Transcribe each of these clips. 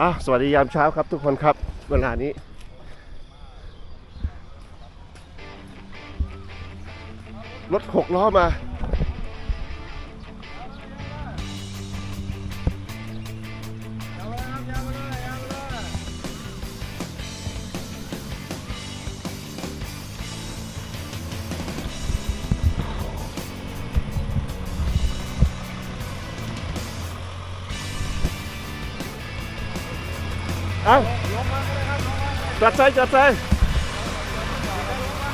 อะสวัสดียามเช้าครับทุกคนครับเวลานี้ รถหกล้อมา เอาจัดใจจัดใจ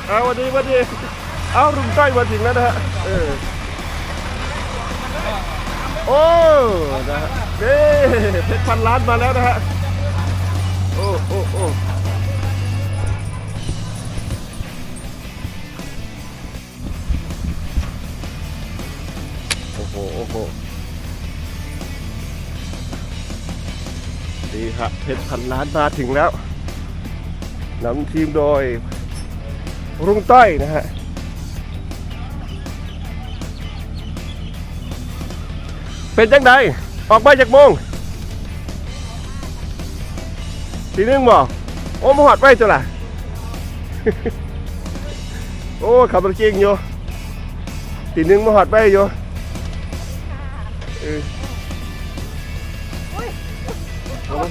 เอาวันนี้วันนี้เอารุ่งใกล้วันถึงแล้วนะฮะเออโอ้นะฮะนี่เพชรพันล้านมาแล้วนะฮะโอ้โอ้โอ้โอ้โหโอ้โห ดีครับเพชรพันล้านมาถึงแล้วนำทีมโดยรุ่งต้อยนะฮะเป็นจังไดออกมาจากโมงทีนึงบ่โอ้มหอดไว้ตัวล่ะ โอ้ขับรถเก่งอยู่ทีนึงมหอดไว้อยู่ เออเอามา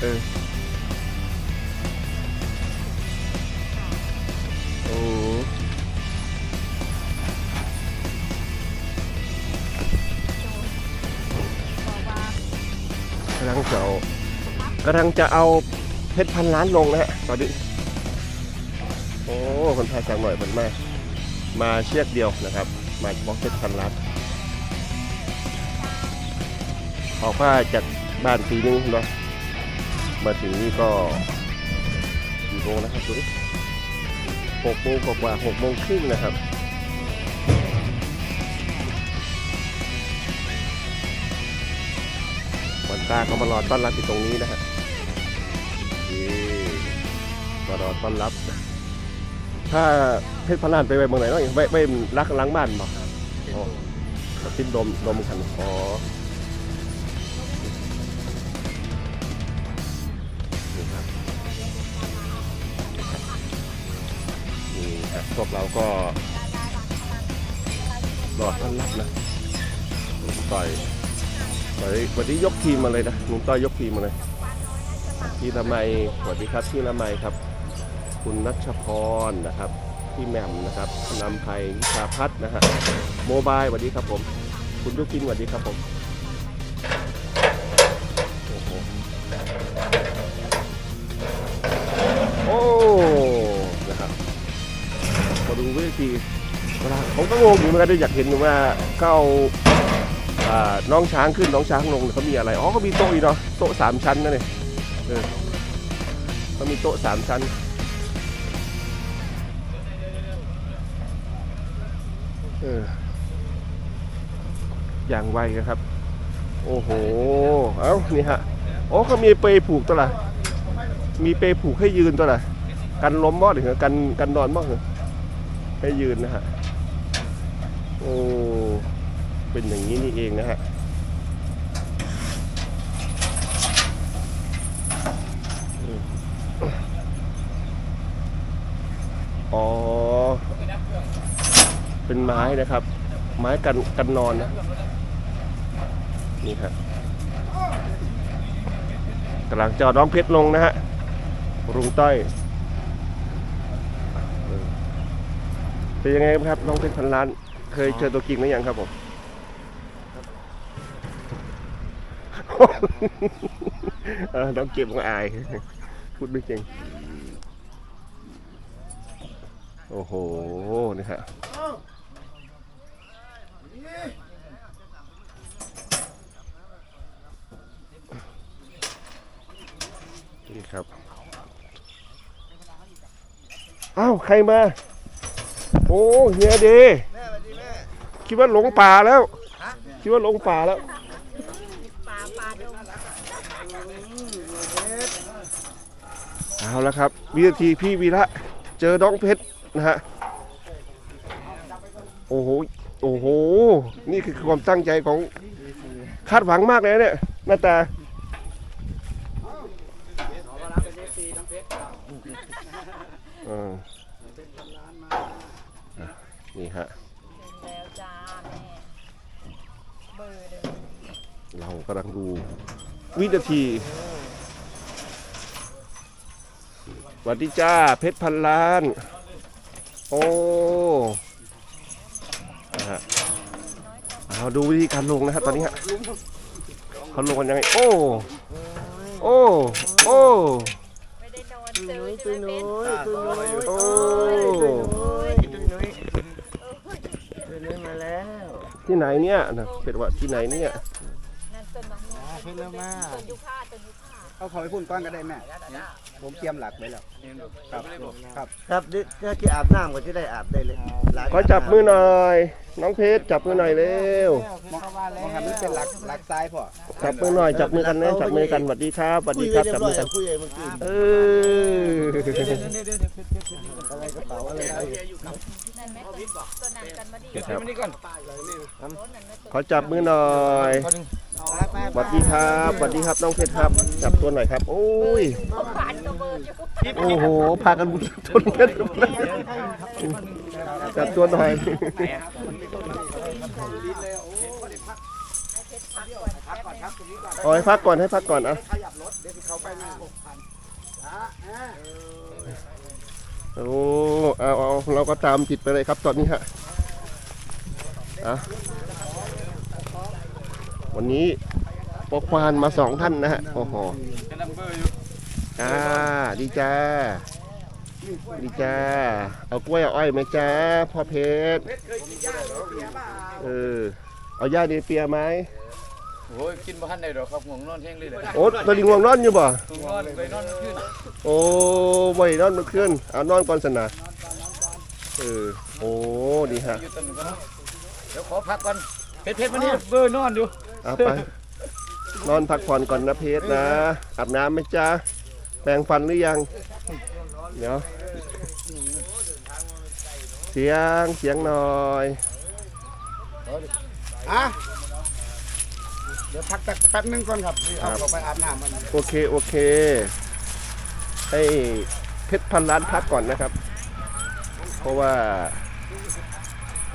เออ โอ้กำลังจะเอากำลังจะเอาเพชรพันล้านลงนะฮะตอนนี้โอ้ คนไทยสั่งหน่อยมันมา มาเชือกเดียวนะครับ มาเฉพาะเพชรพันล้าน ออกมาจากบ้านตีนึงเนาะมาถึงนี่ก็กี่โมงนะครับดูดิหกโมงกว่าหกโมงครึ่งนะครับวันตาเขามารอต้อนรับอยู่ตรงนี้นะฮะนี่มารอต้อนรับ ถ้าเพชรพลานไปไว้เมืองไหนเนาะไปไปรักล้างบ้านบอกอ๋อติดดมดมกันอ๋อ พวกเราก็รอต้อนรับนะลุงต่อยวันนี้วันนี้ยกทีมมาเลยนะลุงต้อยยกทีมมาเลยพี่ละไมสวัสดีครับพี่ละไมครับ คุณนัชพรนะครับพี่แหม่มนะครับนำไพวิชาพัฒน์นะฮะโมบายสวัสดีครับผม คุณยุกินสวัสดีครับผม ทีเาผมก็งงอยู่เหมือนกันด้วยอยากเห็นว่าเขาน้องช้างขึ้นน้องช้างลงเนี่ยเขามีอะไรอ๋อเขามีโต๊ะอีกเนาะโต๊ะสามชั้นนะเนี่ยเออเขามีโต๊ะสามชั้นเอออย่างไวนะครับ โอ้โห เอ้า นี่ฮะอ๋อเขามีเปลผูกตัวละ มีเปลผูกให้ยืนตัวละ กันล้มบ่หรือกันกันนอนบ่เหรอ ให้ยืนนะฮะ โอ้ เป็นอย่างนี้นี่เองนะฮะ อ๋อ เป็นไม้นะครับ ไม้กันกันนอนนะ นี่ครับกำลังจะเอาน้องเพชรลงนะฮะ รุงต้อยเออ เป็นยังไงครับน้องเพชรพันล้าน เคยเจอตัวจริงหรือยังครับผมเออน้องเก็บของอาย พูดไม่เก่งโอ้โห นี่ฮะนี่ครับ อ้าว ใครมา อ้เฮียเดคิดว่าหลงป่าแล้ว คิดว่าหลงป่าแล้วเอาละครับ วินาทีพี่วีระเจอน้องเพชรนะฮะโอ้โหโอ้โห นี่คือความตั้งใจของคาดหวังมากเลยเนี่ยหน้าตาเอออะ นี่ฮะแล้วจ้าแม่เบอร์เดิมเรากำลังดูวินาทีสวัสดีจ้าเพชรพันล้าน โอ้นะฮะเอาดูวิธีการลงนะฮะตอนนี้ฮะเขาลงกันยังไง โอ้ โอ้ โอ้ ไม่ได้นอนเจอใช่ไหมเพชรโอ้ มาแล้ว ที่ไหนเนี่ยนะเพชรว่าที่ไหนเนี่ย นั่นต้นมะม่วงขึ้นแล้วมา ต้นยุค่าต้นยุค่า เอาเขาไปพุ่นก้อนก็ได้แม่ผมเตรียมหลักไว้แล้วครับครับครับเดี๋ยวถ้าจะอาบน้ำก็จะได้อาบได้เลยหลานขอจับมือหน่อย น้องเพชรจับมือหน่อยเร็วมองมองหันมันเป็นหลักหลักซ้ายพ่อจับมือหน่อยจับมือกันนะจับมือกันสวัสดีครับสวัสคุดียคไว้รับเรียจับบร้มืออยกันคุยไว้เมื่อกี้เอออะไรกระเป๋าอะไรไปนั่นไหมต้นต้นนั้นกันมาดีครับต้นนั้นไม่ต้นขอจับมือหน่อย สวัสดีครับสวัสดีครับน้องเพชรครับ จับตัวหน่อยครับ โอ้ยโอ้โหพากันบุญชนเพชรจับตัวหน่อยเอาให้พักก่อนให้พักก่อนอะโอ้เอาเอาเราก็ตามจิตไปเลยครับตอนนี้ฮะอะ วันนี้ปกควานมาสองท่านนะฮะโอ้โหจ้าดีจ้าดีจ้า เอากล้วยเอาอ้อยไหมจ้าพ่อเพชรเออเอาย่าดีเปียไหมโอ้ยกินบ้านได้ดอกครับง่วงนอนเที่ยงเลยเลยโอ้ตอนนี้ง่วงนอนอยู่บ่ง่วงนอนไปนอนขึ้นโอ้บ่ได้นอนมื่อคืนเอานอนก่อนสนะเออโอ้ดีฮะเนาะเดี๋ยวขอพักก่อนเพชรเพชรวันนี้เบอร์นอนอยู่ เอาไป นอนพักผ่อนก่อนนะเพชรนะ อาบน้ำไหมจ้าแปรงฟันหรือยัง เดี๋ยว เสียงเสียงหน่อย อะเดี๋ยวพักสักแป๊บนึงก่อนครับเอาเขาไปอาบน้ำมันโอเค โอเค ให้เพชรพันล้านพักก่อนนะครับ เพราะว่า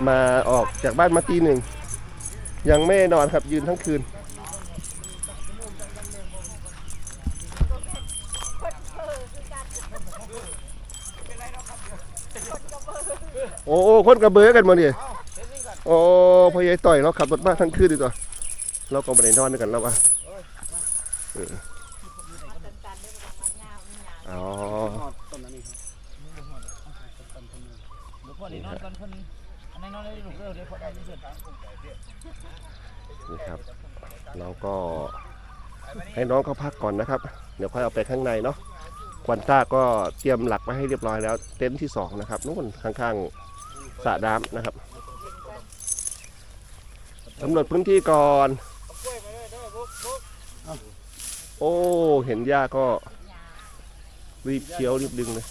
มาออกจากบ้านมาตีหนึ่ง ยังไม่นอนครับยืนทั้งคืน โอ้โอ้คนกระเบือกันมาเนี่ยโอ้พ่อใหญ่ต่อยเราขับรถมาทั้งคืนดีกว่าเราก็ไม่ได้นอนด้วยกันแล้ววะอ๋อ นี่ครับเราก็ให้น้องเขาพักก่อนนะครับ เดี๋ยวค่อยเอาไปข้างในเนาะควันต้าก็เตรียมหลักไว้ให้เรียบร้อยแล้ว เต็นท์ที่สองนะครับนู่นข้างๆสระน้ำนะครับกำหนดพื้นที่ก่อน โอ้ เห็นหญ้าก็รีบเคี้ยวรีบดึงเลย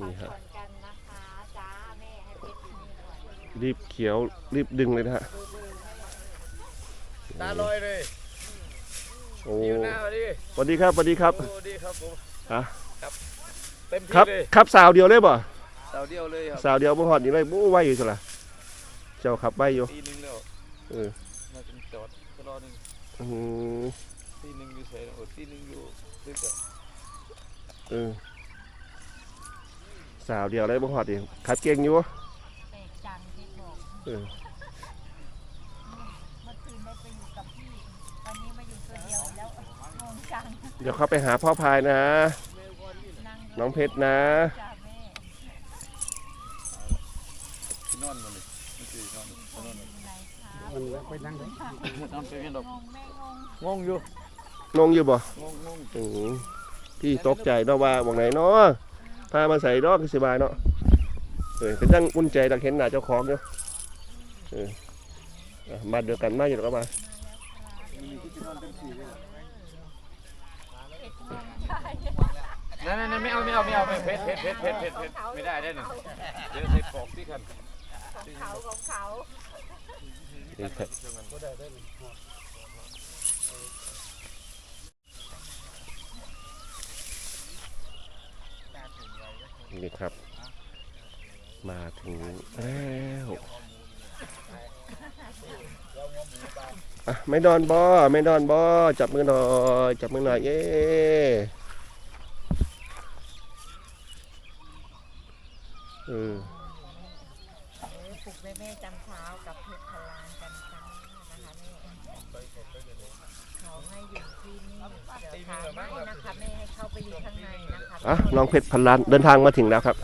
นี่ฮะก่อนกันนะคะจ้าแม่ให้เพชรมีก่อนรีบเขียวรีบดึงเลยนะฮะตาลอยเลยโอ้อยู่หน้าพอดีสวัสดีครับสวัสดีครับโอ้ดีครับผมฮะเต็มครับที่เลยครับสาวเดียวเลยบ่เสาเดียวเลยครับสาวเดียวบ่ฮอดนี่เลยบู้ไว้อยู่ซะล่ะเจ้าขับไว้อยู่ตีหนึงแล้วเออมาจนจอดก็รอหนึงอืมตีหนึงอยู่เฉยโอ้ตีหนึงอยู่ดึกอะเออ สาวเดียวเลยบ่ฮอดนี่ขับเก่งอยู่เตะจังเพชรบอกเออเมื่อคืนได้ไปอยู่กับพี่วันนี้มาอยู่ตัวเดียวแล้วงงจังเดี๋ยวเข้าไปหาพ่อพายนะ นั่งน้องเพชรนะจ้าแม่นอนมาเลยไม่คือนอนนอนอยู่ไหนคะมันไปนั่งเลยนอนเป็นดอกงงแม่งงงงอยู่งงอยู่บ่งงงงอืมพี่ตกใจเนาะว่าบ่งไหนเนาะ พามาใส่ดอกคือสิบายเนาะเออเป็นจังอุ่นใจดักเห็นหน้าเจ้าของเนาะเอออะมาเดียวกันมาอยู่แล้วก็มานั่นนั่นไม่เอาไม่เอาไม่เอาไม่เพชรเพชรเพชรเพชรเพชรเพชรไม่ได้ได้หนึ่งเดี๋ยวใส่ปอกที่กันของเขาของเขา นี่ครับ มาถึงแล้วอะไม่นอนบอไม่นอนบอจับมือหน่อยจับมือหน่อยเย้เออเออ ปลุกแม่แม่ๆจำเช้ากับเพชรพลานกันจ้านะคะแม่เขาให้อยู่ที่นี่เดี๋ยวทางไม่นะคะแม่ให้เข้าไปอยู่ข้างในนะคะ อะน้องเพชรพันล้านเดินทางมาถึงแล้วครับ